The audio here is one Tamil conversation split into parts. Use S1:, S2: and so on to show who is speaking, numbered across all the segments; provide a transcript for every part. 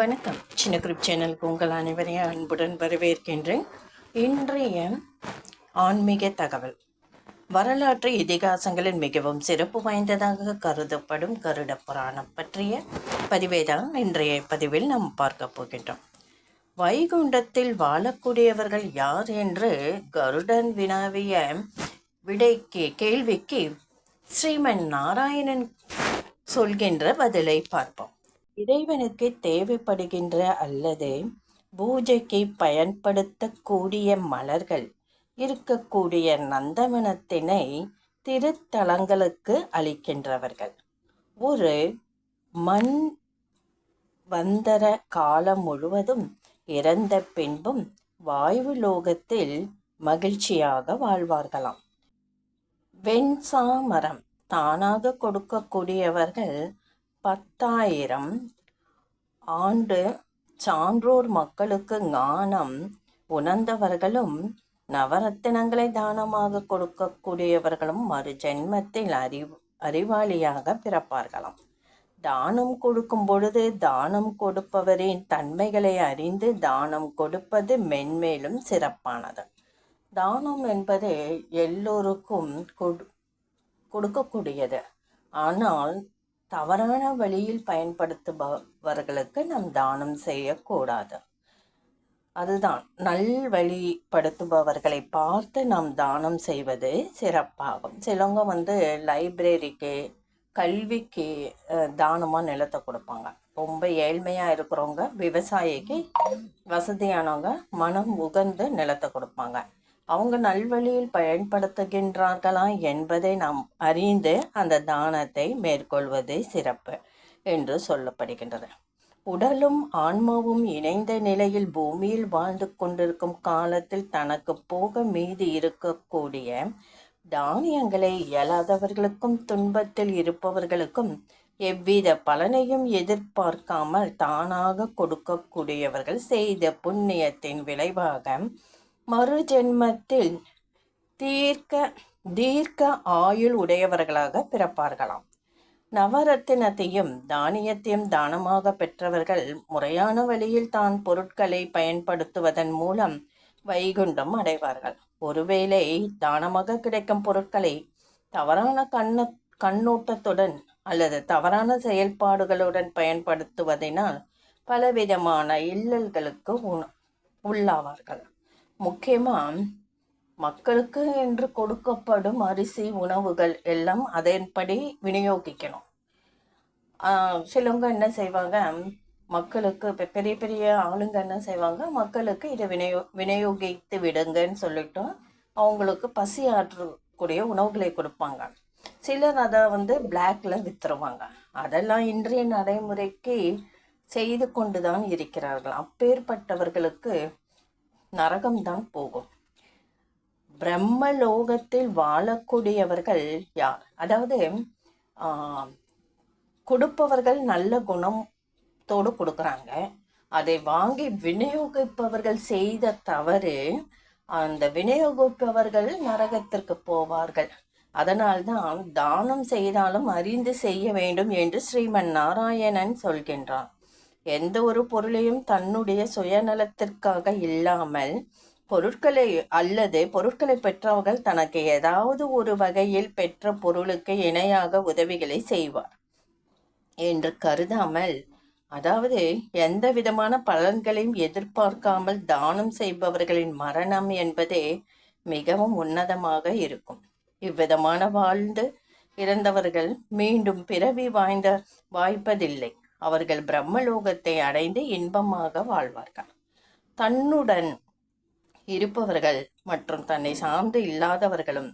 S1: வணக்கம். சின்ன குரூப் சேனலுக்கு உங்கள் அனைவரையும் அன்புடன் வரவேற்கின்றேன். இன்றைய ஆன்மீக தகவல். வரலாற்று இதிகாசங்களில் மிகவும் சிறப்பு வாய்ந்ததாக கருதப்படும் கருட புராணம் பற்றிய பதிவை தான் இன்றைய பதிவில் நாம் பார்க்க போகின்றோம். வைகுண்டத்தில் வாழக்கூடியவர்கள் யார் என்று கருடன் வினாவிய விடைக்கு கேள்விக்கு ஸ்ரீமன் நாராயணன் சொல்கின்ற பதிலை பார்ப்போம். இறைவனுக்கு தேவைப்படுகின்ற அல்லது பூஜைக்கு பயன்படுத்தக்கூடிய மலர்கள் இருக்கக்கூடிய நந்தவனத்தினை திருத்தலங்களுக்கு அளிக்கின்றவர்கள். ஒரு மண் வந்தர காலம் முழுவதும் இறந்த பின்பும் வாயு லோகத்தில் மகிழ்ச்சியாக வாழ்வார்களாம். வெண்சா மரம் தானாக கொடுக்கக்கூடியவர்கள் பத்தாயிரம் ஆண்டு சான்றோர் மக்களுக்கு ஞானம் உணர்ந்தவர்களும் நவரத்தினங்களை தானமாக கொடுக்கக்கூடியவர்களும் மறு ஜென்மத்தில் அறிவு அறிவாளியாக பிறப்பார்களாம். தானம் கொடுக்கும் பொழுது தானம் கொடுப்பவரின் தன்மைகளை அறிந்து தானம் கொடுப்பது மென்மேலும் சிறப்பானது. தானம் என்பது எல்லோருக்கும் கொடு கொடுக்கக்கூடியது. ஆனால் தவறான வழியில் பயன்படுத்துபவர்களுக்கு நாம் தானம் செய்யக்கூடாது. அதுதான் நல் வழிப்படுத்துபவர்களை பார்த்து நாம் தானம் செய்வது சிறப்பாகும். சிலவங்க வந்து லைப்ரரிக்கு கல்விக்கு தானமாக நிலத்தை கொடுப்பாங்க. ரொம்ப ஏழ்மையாக இருக்கிறவங்க விவசாயிக்கு வசதியானவங்க மனம் உகந்து நிலத்தை கொடுப்பாங்க. அவங்க நல்வழியில் பயன்படுத்துகின்றார்களா என்பதை நாம் அறிந்து அந்த தானத்தை மேற்கொள்வது சிறப்பு என்று சொல்லப்படுகின்றது. உடலும் ஆன்மாவும் இணைந்த நிலையில் பூமியில் வாழ்ந்து கொண்டிருக்கும் காலத்தில் தனக்கு போக மீதி இருக்கக்கூடிய தானியங்களை இயலாதவர்களுக்கும் துன்பத்தில் இருப்பவர்களுக்கும் எவ்வித பலனையும் எதிர்பார்க்காமல் தானாக கொடுக்கக்கூடியவர்கள் செய்த புண்ணியத்தின் விளைவாக மறுஜென்மத்தில் தீர்க்க தீர்க்க ஆயுள் உடையவர்களாக பிறப்பார்களாம். நவரத்தினத்தையும் தானியத்தையும் தானமாக பெற்றவர்கள் முறையான வழியில் தான் பொருட்களை பயன்படுத்துவதன் மூலம் வைகுண்டம் அடைவார்கள். ஒருவேளை தானமாக கிடைக்கும் பொருட்களை தவறான கண்ண கண்ணோட்டத்துடன் அல்லது தவறான செயல்பாடுகளுடன் பயன்படுத்துவதனால் பலவிதமான இல்லல்களுக்கு உள்ளாவார்கள். முக்கியமாக மக்களுக்கு என்று கொடுக்கப்படும் அரிசி உணவுகள் எல்லாம் அதன்படி விநியோகிக்கணும். சிலவங்க என்ன செய்வாங்க? மக்களுக்கு இப்போ பெரிய பெரிய ஆளுங்க என்ன செய்வாங்க? மக்களுக்கு இதை விநியோ விநியோகித்து விடுங்கன்னு சொல்லிட்டு அவங்களுக்கு பசி ஆற்றக்கூடிய உணவுகளை கொடுப்பாங்க. சிலர் அதை வந்து பிளாக்ல வித்துருவாங்க. அதெல்லாம் இன்றைய நடைமுறைக்கு செய்து கொண்டு தான் இருக்கிறார்கள். அப்பேற்பட்டவர்களுக்கு நரகம்தான் போகும். பிரம்மலோகத்தில் வாழக்கூடியவர்கள் யார்? அதாவது கொடுப்பவர்கள் நல்ல குணத்தோடு கொடுக்குறாங்க. அதை வாங்கி விநியோகிப்பவர்கள் செய்த தவறு அந்த விநியோகிப்பவர்கள் நரகத்திற்கு போவார்கள். அதனால்தான் தானம் செய்தாலும் அறிந்து செய்ய வேண்டும் என்று ஸ்ரீமன் நாராயணன் சொல்கின்றான். எந்த ஒரு பொருளையும் தன்னுடைய சுயநலத்திற்காக இல்லாமல் பொருட்களை அல்லது பொருட்களை பெற்றவர்கள் தனக்கு ஏதாவது ஒரு வகையில் பெற்ற பொருளுக்கு இணையாக உதவிகளை செய்வார் என்று கருதாமல் அதாவது எந்த விதமான பலன்களையும் எதிர்பார்க்காமல் தானம் செய்பவர்களின் மரணம் என்பதே மிகவும் உன்னதமாக இருக்கும். இவ்விதமான வாழ்ந்து இறந்தவர்கள் மீண்டும் பிறவி வாய்ந்த வாய்ப்பதில்லை. அவர்கள் பிரம்மலோகத்தை அடைந்து இன்பமாக வாழ்வார்கள். தன்னுடன் இருப்பவர்கள் மற்றும் தன்னை சார்ந்து இல்லாதவர்களும்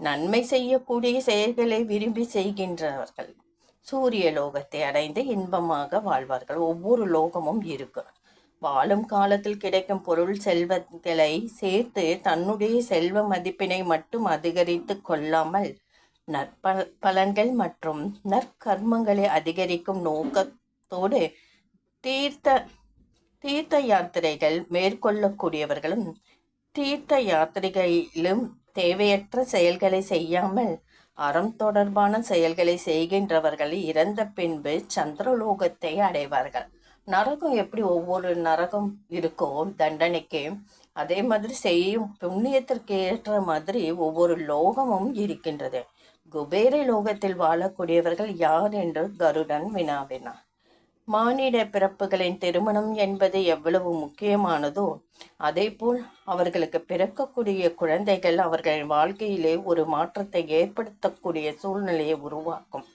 S1: நன்மை செய்யக்கூடிய செயல்களை விரும்பி செய்கின்றவர்கள். சூரிய லோகத்தை அடைந்து இன்பமாக வாழ்வார்கள். ஒவ்வொரு லோகமும் இருக்கு. வாழும் காலத்தில் கிடைக்கும் பொருள் செல்வங்களை சேர்த்து தன்னுடைய செல்வ மதிப்பினை மட்டும் அதிகரித்து கொள்ளாமல் நற்ப பலன்கள் மற்றும் நற்கர்மங்களை அதிகரிக்கும் நோக்கத்தோடு தீர்த்த தீர்த்த யாத்திரைகள் மேற்கொள்ளக்கூடியவர்களும் தீர்த்த யாத்திரைகளிலும் தேவையற்ற செயல்களை செய்யாமல் அறம் தொடர்பான செயல்களை செய்கின்றவர்கள் இறந்த பின்பு சந்திரலோகத்தை அடைவார்கள். நரகம் எப்படி ஒவ்வொரு நரகம் இருக்கோ தண்டனைக்கு அதே மாதிரி செய்யும் புண்ணியத்திற்கு ஏற்ற மாதிரி ஒவ்வொரு லோகமும் இருக்கின்றது. குபேர லோகத்தில் வாழக்கூடியவர்கள் யார் என்று கருடன் வினாவினார் மானிட பிறப்புகளின் திருமணம் என்பது எவ்வளவு முக்கியமானதோ அதேபோல் அவர்களுக்கு பிறக்கக்கூடிய குழந்தைகள் அவர்களின் வாழ்க்கையிலே ஒரு மாற்றத்தை ஏற்படுத்தக்கூடிய சூழ்நிலையை உருவாக்கும்.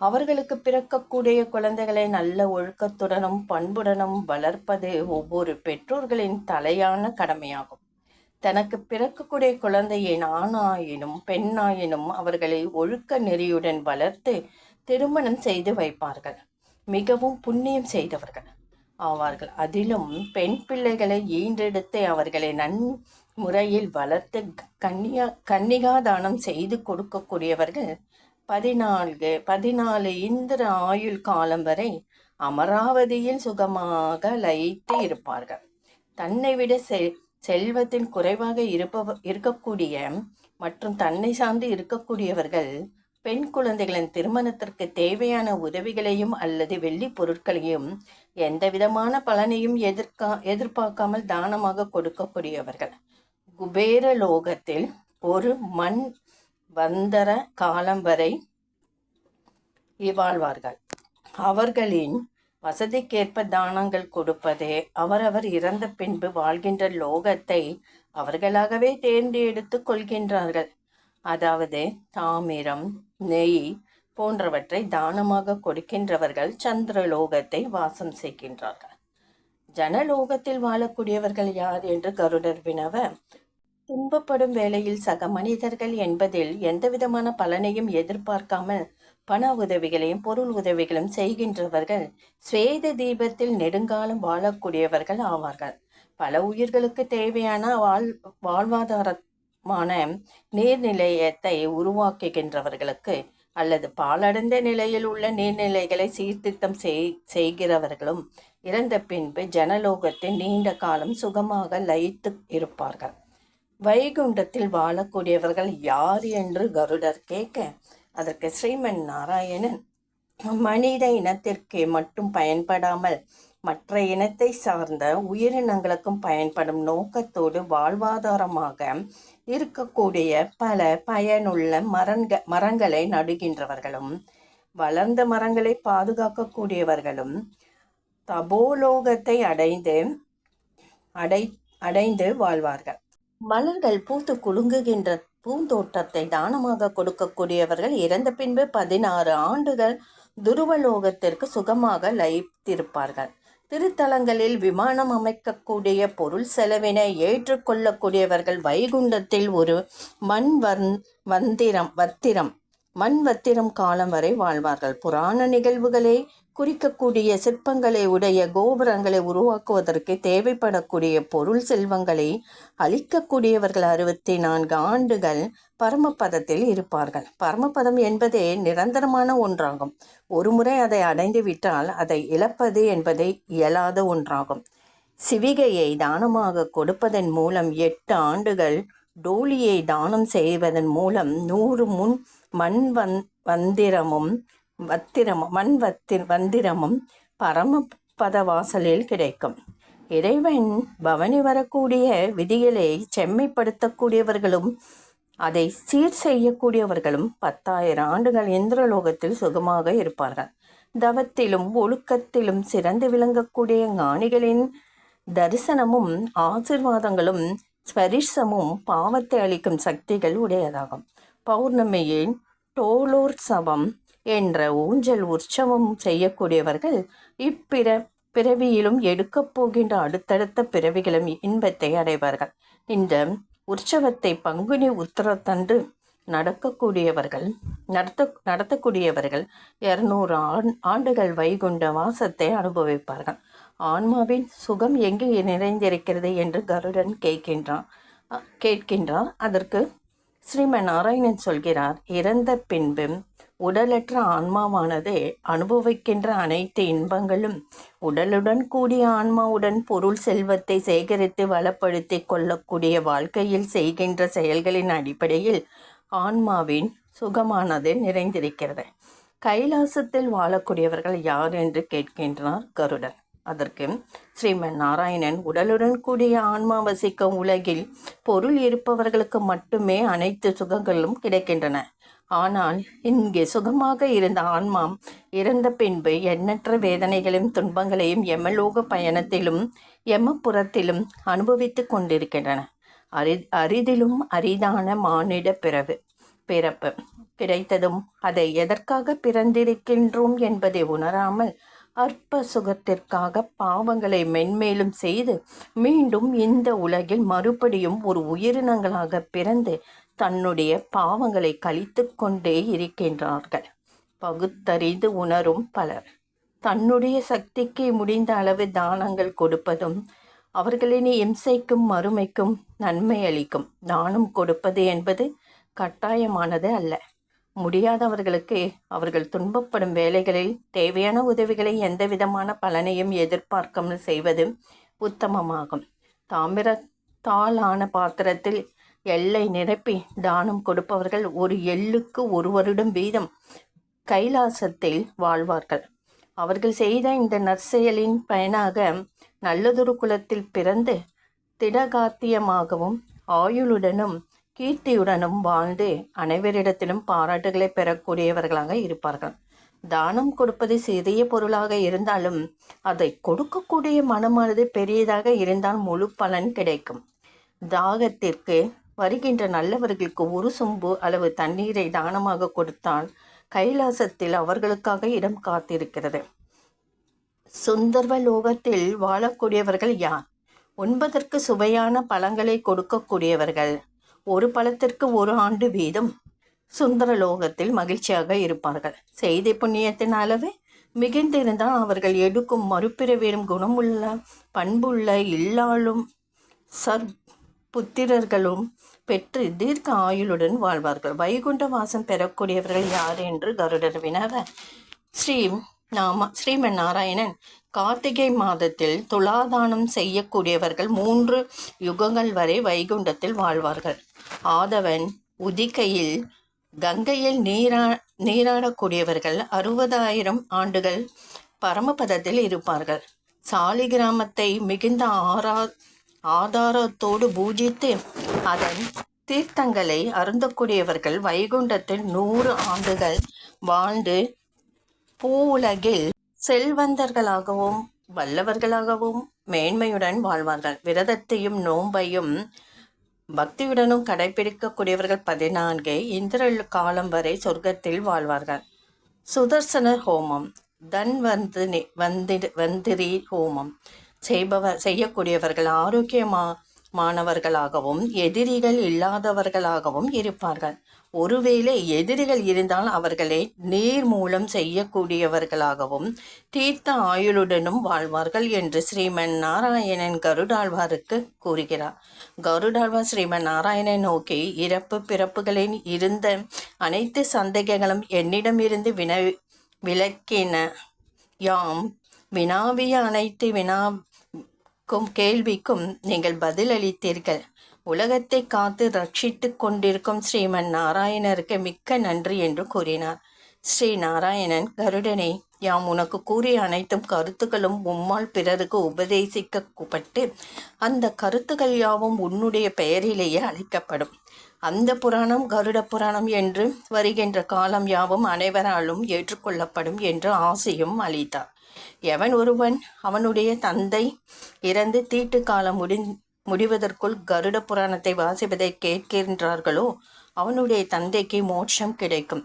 S1: அவர்களுக்கு பிறக்கக்கூடிய குழந்தைகளை நல்ல ஒழுக்கத்துடனும் பண்புடனும் வளர்ப்பது ஒவ்வொரு பெற்றோர்களின் தலையான கடமையாகும். தனக்கு பிறக்கக்கூடிய குழந்தையை ஆணாயினும் பெண்ணாயினும் அவர்களை ஒழுக்க நெறியுடன் வளர்த்து திருமணம் செய்து வைப்பார்கள். மிகவும் புண்ணியம் செய்தவர்கள். ஆவார்கள். அதிலும் பெண் பிள்ளைகளை ஈன்றெடுத்து அவர்களை நன் முறையில் வளர்த்து கன்னியா கன்னிகாதானம் செய்து கொடுக்கக்கூடியவர்கள் பதினான்கு பதினாலு இந்திர ஆயுள் காலம் வரை அமராவதியில் சுகமாக லயித்து இருப்பார்கள். தன்னை விட செ செல்வத்தின் குறைவாக இருப்பவ இருக்கக்கூடிய மற்றும் தன்னை சார்ந்து இருக்கக்கூடியவர்கள் பெண் குழந்தைகளின் திருமணத்திற்கு தேவையான உதவிகளையும் அல்லது வெள்ளி பொருட்களையும் எந்த விதமான பலனையும் எதிர்கா எதிர்பார்க்காமல் தானமாக கொடுக்கக்கூடியவர்கள். குபேர லோகத்தில் ஒரு மண் வந்தர காலம் வரை இவாழ்வார்கள் அவர்களின் வசதிக்கேற்ப தானங்கள் கொடுப்பதே அவரவர் இறந்த பின்பு வாழ்கின்ற லோகத்தை அவர்களாகவே தேர்ந்தெடுத்து கொள்கின்றார்கள். அதாவது தாமிரம் நெய் போன்றவற்றை தானமாக கொடுக்கின்றவர்கள் சந்திரலோகத்தை வாசம் செய்கின்றார்கள். ஜனலோகத்தில் வாழக்கூடியவர்கள் யார் என்று கருடர் வினவ துன்பப்படும் வேளையில் சக மனிதர்கள் என்பதில் எந்தவிதமான பலனையும் எதிர்பார்க்காமல் பண உதவிகளையும் பொருள் உதவிகளும் செய்கின்றவர்கள் ஸ்வேத தீபத்தில் நெடுங்காலம் வாழக்கூடியவர்கள் ஆவார்கள். பல உயிர்களுக்கு தேவையான வாழ் வாழ்வாதாரமான நீர்நிலையத்தை உருவாக்குகின்றவர்களுக்கு அல்லது பாலடைந்த நிலையில் உள்ள நீர்நிலைகளை சீர்திருத்தம் செய் செய்கிறவர்களும் இறந்த பின்பு ஜனலோகத்தில் நீண்ட காலம் சுகமாக லயித்து இருப்பார்கள். வைகுண்டத்தில் வாழக்கூடியவர்கள் யார் என்று கருடர் கேட்க அதற்கு ஸ்ரீமன் நாராயணன் மனித இனத்திற்கே மட்டும் பயன்படாமல் மற்ற இனத்தை சார்ந்த உயிரினங்களுக்கும் பயன்படும் நோக்கத்தோடு வாழ்வாதாரமாக இருக்கக்கூடிய பல பயனுள்ள மரங்க மரங்களை நடுகின்றவர்களும் வளர்ந்த மரங்களை பாதுகாக்கக்கூடியவர்களும் தபோலோகத்தை அடைந்து அடை அடைந்து வாழ்வார்கள். மலர்கள் பூத்து குலுங்குகின்ற பூந்தோட்டத்தை தானமாக கொடுக்கக்கூடியவர்கள் இறந்த பின்பு பதினாறு ஆண்டுகள் துருவலோகத்திற்கு சுகமாக லயித்திருப்பார்கள். திருத்தலங்களில் விமானம் அமைக்கக்கூடிய பொருள் செலவினை ஏற்றுக்கொள்ளக்கூடியவர்கள் வைகுண்டத்தில் ஒரு மண் வந் வந்திரம் வத்திரம் மண் வத்திரம் காலம் வரை வாழ்வார்கள். புராண நிகழ்வுகளை குறிக்கக்கூடிய சிற்பங்களை உடைய கோபுரங்களை உருவாக்குவதற்கு தேவைப்படக்கூடிய பொருள் செல்வங்களை அளிக்கக்கூடியவர்கள் அறுபத்தி நான்கு ஆண்டுகள் பரமபதத்தில் இருப்பார்கள். பரமபதம் என்பதே நிரந்தரமான ஒன்றாகும். ஒருமுறை அதை அடைந்து விட்டால் அதை இழப்பது என்பதை இயலாத ஒன்றாகும். சிவிகையை தானமாக கொடுப்பதன் மூலம் எட்டு ஆண்டுகள் டோலியை தானம் செய்வதன் மூலம் நூறு முன் மண் வந் வந்திரமும் வத்திரமும் மண் வத்தி வந்திரமும் பரமபத வாசலில் கிடைக்கும். இறைவன் பவனி வரக்கூடிய விதிகளை செம்மைப்படுத்தக்கூடியவர்களும் அதை சீர் செய்யக்கூடியவர்களும் பத்தாயிரம் ஆண்டுகள் இந்திரலோகத்தில் சுகமாக இருப்பார்கள். தவத்திலும் ஒழுக்கத்திலும் சிறந்து விளங்கக்கூடிய ஞானிகளின் தரிசனமும் ஆசிர்வாதங்களும் ஸ்பரிசமும் பாவத்தை அளிக்கும் சக்திகள் உடையதாகும். பௌர்ணமியின் டோலோற்சவம் என்ற ஊஞ்சல் உற்சவம் செய்யக்கூடியவர்கள் இப்பிற பிறவியிலும் எடுக்கப் போகின்ற அடுத்தடுத்த பிறவிகளும் இன்பத்தை அடைவார்கள். இந்த உற்சவத்தை பங்குனி உத்தரத்தன்று நடக்கக்கூடியவர்கள் நடத்த நடத்தக்கூடியவர்கள் இருநூறு ஆண்டுகள் வைகுண்ட வாசத்தை அனுபவிப்பார்கள். ஆன்மாவின் சுகம் எங்கே நிறைந்திருக்கிறது என்று கருடன் கேட்கின்றான் கேட்கின்றார். அதற்கு ஸ்ரீமன் நாராயணன் சொல்கிறார் இறந்த பின்பு உடலற்ற ஆன்மாவானது அனுபவிக்கின்ற அனைத்து இன்பங்களும் உடலுடன் கூடிய ஆன்மாவுடன் பொருள் செல்வத்தை சேகரித்து வளப்படுத்தி கொள்ளக்கூடிய வாழ்க்கையில் செய்கின்ற செயல்களின் அடிப்படையில் ஆன்மாவின் சுகமானது நிறைந்திருக்கிறது. கைலாசத்தில் வாழக்கூடியவர்கள் யார் என்று கேட்கின்றார் கருடன். அதற்கு ஸ்ரீமன் நாராயணன் உடலுடன் கூடிய ஆன்மா வசிக்கும் உலகில் பொருள் இருப்பவர்களுக்கு மட்டுமே அனைத்து சுகங்களும் கிடைக்கின்றன. ஆனால் இங்கே சுகமாக இருந்த ஆன்மா இறந்த பின்பு எண்ணற்ற வேதனைகளையும் துன்பங்களையும் எமலோக பயணத்திலும் எமப்புறத்திலும் அனுபவித்து கொண்டிருக்கின்றன. அரி அரிதிலும் அரிதான மானிட பிறவு பிறப்பு. கிடைத்ததும் அதை எதற்காக பிறந்திருக்கின்றோம் என்பதை உணராமல் அற்ப சுகத்திற்காக பாவங்களை மென்மேலும் செய்து மீண்டும் இந்த உலகில் மறுபடியும் ஒரு உயிரினங்களாக பிறந்து தன்னுடைய பாவங்களை கழித்து கொண்டே இருக்கின்றார்கள். பகுத்தறிந்து உணரும் பலர். தன்னுடைய சக்திக்கு முடிந்த அளவு தானங்கள் கொடுப்பதும் அவர்களின் இம்சைக்கும் மறுமைக்கும் நன்மை அளிக்கும். தானம் கொடுப்பது என்பது கட்டாயமானது அல்ல. முடியாதவர்களுக்கு அவர்கள் துன்பப்படும் வேலைகளில் தேவையான உதவிகளை எந்த விதமான பலனையும் எதிர்பார்க்காமல் செய்வது உத்தமமாகும். தாமிரத்தாலான பாத்திரத்தில் எல்லை நிரப்பி தானம் கொடுப்பவர்கள் ஒரு எள்ளுக்கு ஒரு வருடம் வீதம் கைலாசத்தில் வாழ்வார்கள். அவர்கள் செய்த இந்த நற்செயலின் பயனாக நல்லதொரு குலத்தில் பிறந்து திடகாத்தியமாகவும் ஆயுளுடனும் கீர்த்தியுடனும் வாழ்ந்து அனைவரிடத்திலும் பாராட்டுகளை பெறக்கூடியவர்களாக இருப்பார்கள். தானம் கொடுப்பது சிறிய பொருளாக இருந்தாலும் அதை கொடுக்கக்கூடிய மனமானது பெரியதாக இருந்தால் முழு பலன் கிடைக்கும். தாகத்திற்கு வருகின்ற நல்லவர்களுக்கு ஒரு சொம்பு அளவு தண்ணீரை தானமாக கொடுத்தால் கைலாசத்தில் அவர்களுக்காக இடம் காத்திருக்கிறது. சுந்தர்வ லோகத்தில் வாழக்கூடியவர்கள் யார்? உண்பதற்கு சுவையான பழங்களை கொடுக்கக்கூடியவர்கள். ஒரு பழத்திற்கு ஒரு ஆண்டு வீதம் சுந்தரலோகத்தில் மகிழ்ச்சியாக இருப்பார்கள். செய்தி புண்ணியத்தின் அளவு மிகுந்திருந்தால் அவர்கள் எடுக்கும் மறுபிறவேறும் குணமுள்ள பண்புள்ள இல்லாலும் சர் புத்திரர்களும் பெற்று தீர்க்க ஆயுளுடன் வாழ்வார்கள். வைகுண்ட வாசம் பெறக்கூடியவர்கள் யார் என்று கருடர் வினவ. ஸ்ரீ நாம ஸ்ரீமன் நாராயணன் கார்த்திகை மாதத்தில் துலாதானம் செய்யக்கூடியவர்கள் மூன்று யுகங்கள் வரை வைகுண்டத்தில் வாழ்வார்கள். ஆதவன் உதிக்கையில் கங்கையில் நீரா நீராடக்கூடியவர்கள் அறுபதாயிரம் ஆண்டுகள் பரமபதத்தில் இருப்பார்கள். சாலி கிராமத்தை மிகுந்த ஆரா ஆதாரத்தோடு பூஜித்து அதன் தீர்த்தங்களை அருந்தக்கூடியவர்கள் வைகுண்டத்தில் நூறு ஆண்டுகள் வாழ்ந்து பூ உலகில் செல்வந்தர்களாகவும் வல்லவர்களாகவும் மேன்மையுடன் வாழ்வார்கள். விரதத்தையும் நோன்பையும் பக்தியுடனும் கடைபிடிக்கக்கூடியவர்கள் பதினான்கு இந்திர காலம் வரை சொர்க்கத்தில் வாழ்வார்கள். சுதர்சன ஹோமம் தன் வந்து வந்திடு வந்திரி ஹோமம். செய்பவர் செய்யக்கூடியவர்கள் ஆரோக்கியமா மாணவர்களாகவும் எதிரிகள் இல்லாதவர்களாகவும் இருப்பார்கள். ஒருவேளை எதிரிகள் இருந்தால் அவர்களை நீர் மூலம் செய்யக்கூடியவர்களாகவும் தீர்த்த ஆயுளுடனும் வாழ்வார்கள் என்று ஸ்ரீமன் நாராயணன் கருடாழ்வாருக்கு கூறுகிறார். கருடாழ்வார் ஸ்ரீமன் நாராயணன் நோக்கி இறப்பு பிறப்புகளின் இருந்த அனைத்து சந்தேகங்களும் என்னிடமிருந்து வின விளக்கின யாம் வினாவிய அனைத்து வினாக்கும் கேள்விக்கும் நீங்கள் பதிலளித்தீர்கள். உலகத்தை காத்து ரட்சித்து கொண்டிருக்கும் ஸ்ரீமன் நாராயணருக்கு மிக்க நன்றி என்று கூறினார். ஸ்ரீ நாராயணன் கருடனே யாம் உனக்கு கூறிய அனைத்தும் கருத்துக்களும் உம்மால் பிறருக்கு உபதேசிக்கப்பட்டு அந்த கருத்துக்கள் யாவும் உன்னுடைய பெயரிலேயே அழைக்கப்படும். அந்த புராணம் கருட புராணம் என்று வருகின்ற காலம் யாவும் அனைவராலும் ஏற்றுக்கொள்ளப்படும் என்று ஆசையும் அளித்தார். எவன் ஒருவன் அவனுடைய தந்தை இறந்து தீட்டு காலம் முடி முடிவதற்குள் கருட புராணத்தை வாசிப்பதை கேட்கின்றார்களோ அவனுடைய தந்தைக்கு மோட்சம் கிடைக்கும்.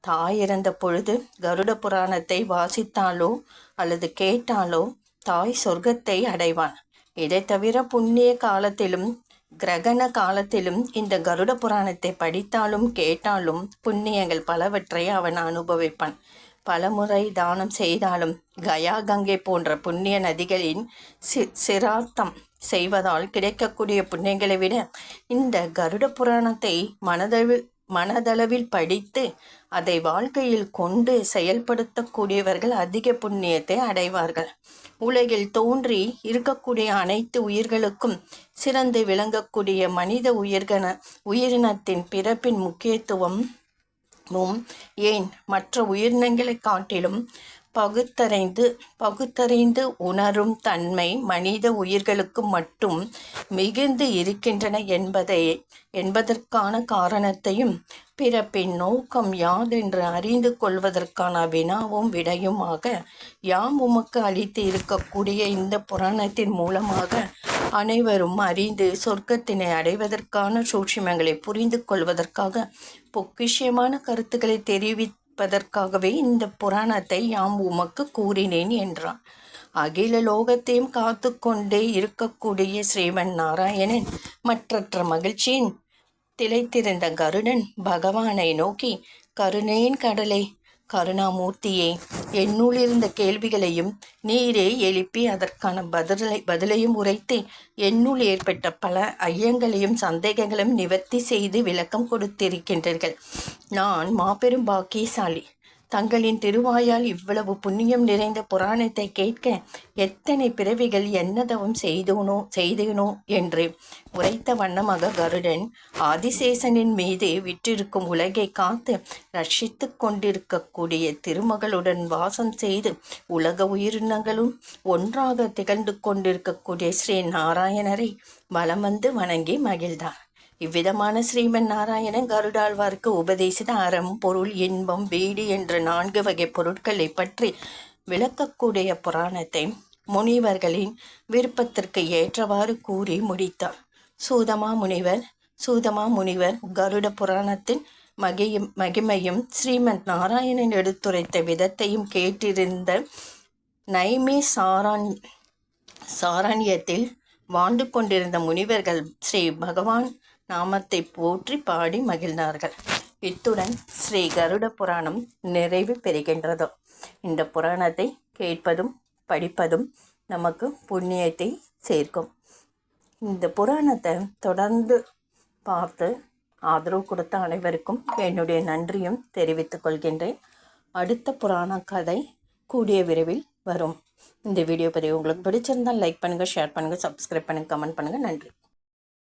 S1: தாய் இறந்த பொழுது கருட புராணத்தை வாசித்தாலோ அல்லது கேட்டாலோ தாய் சொர்க்கத்தை அடைவான். இதை தவிர புண்ணிய காலத்திலும் கிரகண காலத்திலும் இந்த கருட புராணத்தை படித்தாலும் கேட்டாலும் புண்ணியங்கள் பலவற்றை அவன் அனுபவிப்பான். பலமுறை தானம் செய்தாலும் கயா கங்கை போன்ற புண்ணிய நதிகளின் சி சிராத்தம் செய்வதால் கிடைக்கக்கூடிய புண்ணியங்களை விட இந்த கருட புராணத்தை மனதளவில் மனதளவில் படித்து அதை வாழ்க்கையில் கொண்டு செயல்படுத்தக்கூடியவர்கள் அதிக புண்ணியத்தை அடைவார்கள். உலகில் தோன்றி இருக்கக்கூடிய அனைத்து உயிர்களுக்கும் சிறந்து விளங்கக்கூடிய மனித உயிர்கன உயிரினத்தின் பிறப்பின் முக்கியத்துவம் வும் ஏன்? மற்ற உயிரினங்களைக் காட்டிலும் பகுத்தறிந்து பகுத்தறிந்து உணரும் தன்மை மனித உயிர்களுக்கு மட்டும் மிகுந்து இருக்கின்றன என்பதை என்பதற்கான காரணத்தையும் பிறப்பின் நோக்கம் யாதென்று அறிந்து கொள்வதற்கான வினாவும் விடையுமாக யாம் உமக்கு அளித்து இருக்கக்கூடிய இந்த புராணத்தின் மூலமாக அனைவரும் அறிந்து சொர்க்கத்தினை அடைவதற்கான சூட்சிமங்களை புரிந்து கொள்வதற்காக பொக்கிஷியமான கருத்துக்களை தெரிவிப்பதற்காகவே இந்த புராணத்தை யாம் உமக்கு கூறினேன் என்றான். அகில லோகத்தையும் காத்து கொண்டே இருக்கக்கூடிய ஸ்ரீமன் நாராயணன் மற்றற்ற மகிழ்ச்சியின் திளைத்திருந்த கருடன் பகவானை நோக்கி கருணையின் கடலை கருணாமூர்த்தியே என்னுள்ளிருந்த கேள்விகளையும் நீரே எழுப்பி அதற்கான பதிலை பதிலையும் உரைத்து என்னுள் ஏற்பட்ட பல ஐயங்களையும் சந்தேகங்களையும் நிவர்த்தி செய்து விளக்கம் கொடுத்திருக்கின்றீர்கள். நான் மாபெரும் பாக்கியசாலி. தங்களின் திருவாயால் இவ்வளவு புண்ணியம் நிறைந்த புராணத்தை கேட்க எத்தனை பிறவிகள் என்னதவம் செய்தோனோ செய்தேனோ என்று உரைத்த வண்ணமாக கருடன் ஆதிசேஷனின் மீது விற்றிருக்கும் உலகை காத்து ரட்சித்து கொண்டிருக்கக்கூடிய திருமகளுடன் வாசம் செய்து உலக உயிரினங்களும் ஒன்றாக திகழ்ந்து கொண்டிருக்கக்கூடிய ஸ்ரீ நாராயணரை வலம் வந்து வணங்கி மகிழ்ந்தார். இவ்விதமான ஸ்ரீமன் நாராயணன் கருடாழ்வாருக்கு உபதேசித்த அறம் பொருள் இன்பம் வீடு என்ற நான்கு வகை பொருட்களை பற்றி விளக்கக்கூடிய புராணத்தை முனிவர்களின் விருப்பத்திற்கு ஏற்றவாறு கூறி முடித்தார். சூதமா முனிவர் சூதமா முனிவர் கருட புராணத்தின் மகியும் மகிமையும் ஸ்ரீமன் நாராயணன் எடுத்துரைத்த விதத்தையும் கேட்டிருந்த நைமே சாரான் சாரண்யத்தில் வாழ்ந்து கொண்டிருந்த முனிவர்கள் ஸ்ரீ பகவான் நாமத்தை போற்றி பாடி மகிழ்ந்தார்கள். இத்துடன் ஸ்ரீ கருட புராணம் நிறைவு பெறுகின்றது. இந்த புராணத்தை கேட்பதும் படிப்பதும் நமக்கு புண்ணியத்தை சேர்க்கும். இந்த புராணத்தை தொடர்ந்து பார்த்து ஆதரவு கொடுத்த அனைவருக்கும் என்னுடைய நன்றியும் தெரிவித்துக் கொள்கின்றேன். அடுத்த புராண கதை கூடிய விரைவில் வரும். இந்த வீடியோ பதிவு உங்களுக்கு பிடிச்சிருந்தால் லைக் பண்ணுங்கள் ஷேர் பண்ணுங்கள் சப்ஸ்கிரைப் பண்ணுங்கள் கமெண்ட் பண்ணுங்கள் நன்றி.